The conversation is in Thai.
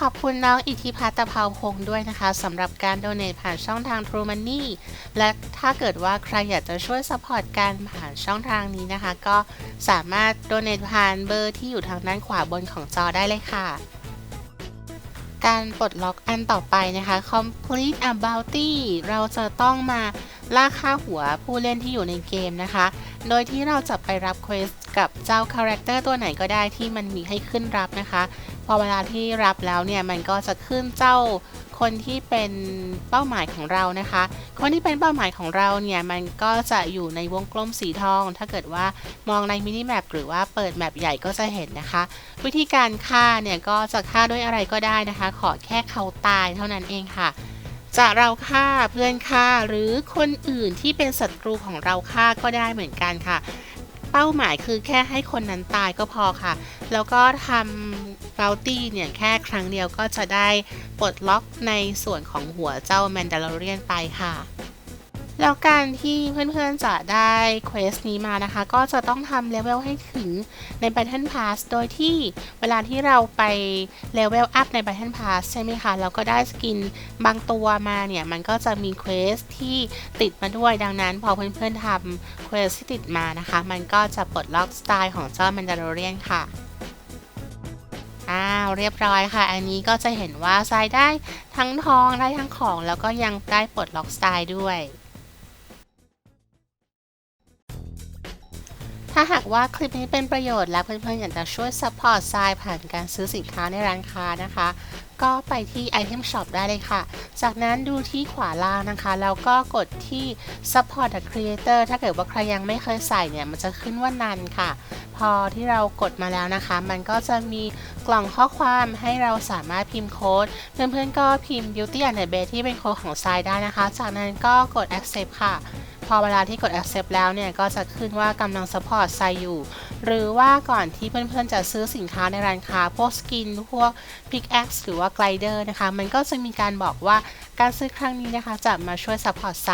ขอบคุณน้องอิทธิพัฒน์ตะเภาพงศ์ด้วยนะคะสำหรับการโดเน a ผ่านช่องทาง True Money และถ้าเกิดว่าใครอยากจะช่วยสปอร์ตการผ่านช่องทางนี้นะคะ ก็สามารถโดเน a ผ่านเบอร์ที่อยู่ทางด้านขวาบนของจอได้เลยค่ะ การปลดล็อกอันต่อไปนะคะ complete a bounty เราจะต้องมาล่าค่าหัวผู้เล่นที่อยู่ในเกมนะคะ โดยที่เราจะไปรับเควสกับเจ้าคาแรคเตอร์ตัวไหนก็ได้ที่มันมีให้ขึ้นรับนะคะ พอเวลาที่รับแล้วเนี่ยมันก็จะขึ้นเจ้าคนที่เป็นเป้าหมายของเรานะคะ คนที่เป็นเป้าหมายของเราเนี่ยมันก็จะอยู่ในวงกลมสีทอง ถ้าเกิดว่ามองในมินิแมปหรือว่าเปิดแมปใหญ่ก็จะเห็นนะคะ วิธีการฆ่าเนี่ยก็จะฆ่าด้วยอะไรก็ได้นะคะ ขอแค่เขาตายเท่านั้นเองค่ะ จะเราฆ่าเพื่อนฆ่าหรือคนอื่นที่เป็นศัตรูของเราฆ่าก็ได้เหมือนกันค่ะ เป้าหมายคือแค่ให้คนนั้นตายก็พอค่ะ แล้วก็ทำเบลตี้เนี่ยแค่ครั้งเดียวก็จะได้ปลดล็อกในส่วนของหัวเจ้าแมนดา l เรียนไปค่ะ แล้วการที่เพื่อนๆจะได้เควสนี้มานะคะ ก็จะต้องทำเลเวลให้ถึงใน Battle Pass โดยที่เวลาที่เราไปเลเวลอัพใน Battle Pass ใช่ไหมคะเราก็ได้สกินบางตัวมาเนี่ย มันก็จะมีเควสที่ติดมาด้วยดังนั้น พอเพื่อนๆทำเควสที่ติดมานะคะ มันก็จะปลดล็อกสไตล์ของเจ้าแมนดา l เรียนค่ะอ้าวเรียบร้อยค่ะ อันนี้ก็จะเห็นว่าทรายได้ทั้งทองได้ทั้งของ แล้วก็ยังได้ปลดล็อกสไตล์ด้วยาหากว่าคลิปนี้เป็นประโยชน์และเพื่อนๆอยากจะช่วยซัพพอร์ตทรายผ่านการซื้อสินค้าในร้านค้านะคะ ก็ไปที่ Item Shop ได้เลยค่ะ จากนั้นดูที่ขวาล่างนะคะ แล้วก็กดที่ Support the Creator ถ้าเกิดว่าใครยังไม่เคยใส่เนี่ย มันจะขึ้นว่านันค่ะ พอที่เรากดมาแล้วนะคะ มันก็จะมีกล่องข้อความให้เราสามารถพิมพ์โค้ด เพื่อนๆก็พิมพ์ Beauty and the Beast ที่เป็นโค้ดของทรายได้นะคะ จากนั้นก็กด Accept ค่ะ อเวลาที่กด accept แล้วเนี่ย ก็จะขึ้นว่ากำลัง support ไซอยู่ หรือว่าก่อนที่เพื่อนๆ จะซื้อสินค้าในร้านค้า พวกสกิน พวก pickaxe หรือว่า glider นะคะ มันก็จะมีการบอกว่าการซื้อครั้งนี้นะคะ จะมาช่วย support ไซ